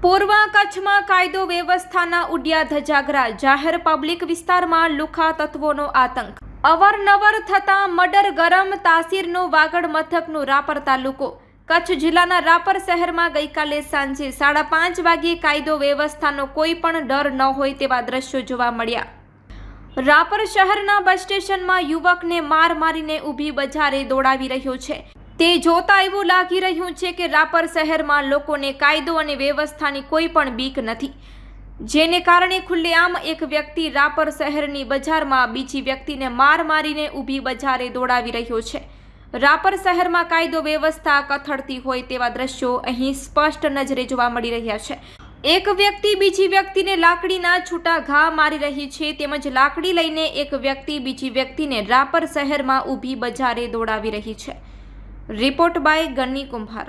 કચ્છમાં કાયદો વ્યવસ્થાના ઉડ્યા ધજાગરા, જાહેર પબ્લિક વિસ્તારમાં લુખા તત્વોનો આતંક. અવરનવર થતા મડર ગરમ તાસીરનું વાગડ મથકનું રાપર તાલુકો. કચ્છ જિલ્લાના રાપર શહેરમાં ગઈકાલે સાંજે સાડા પાંચ વાગ્યે કાયદો વ્યવસ્થાનો કોઈ પણ ડર ન હોય તેવા દ્રશ્યો જોવા મળ્યા. રાપર શહેરના બસ સ્ટેશનમાં યુવકને માર મારીને ઊભી બજારે દોડાવી રહ્યો છે. તે જોતા એવું લાગી રહ્યું છે કે રાપર શહેરમાં લોકોને કાયદો અને વ્યવસ્થાની કોઈ પણ બીક નથી. જેને કારણે ખુલ્લેઆમ એક વ્યક્તિ રાપર શહેરની બજારમાં બીજી વ્યક્તિને માર મારીને ઊભી બજારે દોડાવી રહ્યો છે. રાપર શહેરમાં કાયદો વ્યવસ્થા કથળતી હોય તેવા દ્રશ્યો અહીં સ્પષ્ટ નજરે જોવા મળી રહ્યા છે. એક વ્યક્તિ બીજી વ્યક્તિને લાકડીના છૂટા ઘા મારી રહી છે તેમજ લાકડી લઈને એક વ્યક્તિ બીજી વ્યક્તિને રાપર શહેરમાં ઊભી બજારે દોડાવી રહી છે. રિપોર્ટ બાય ગન્ની કુંભાર.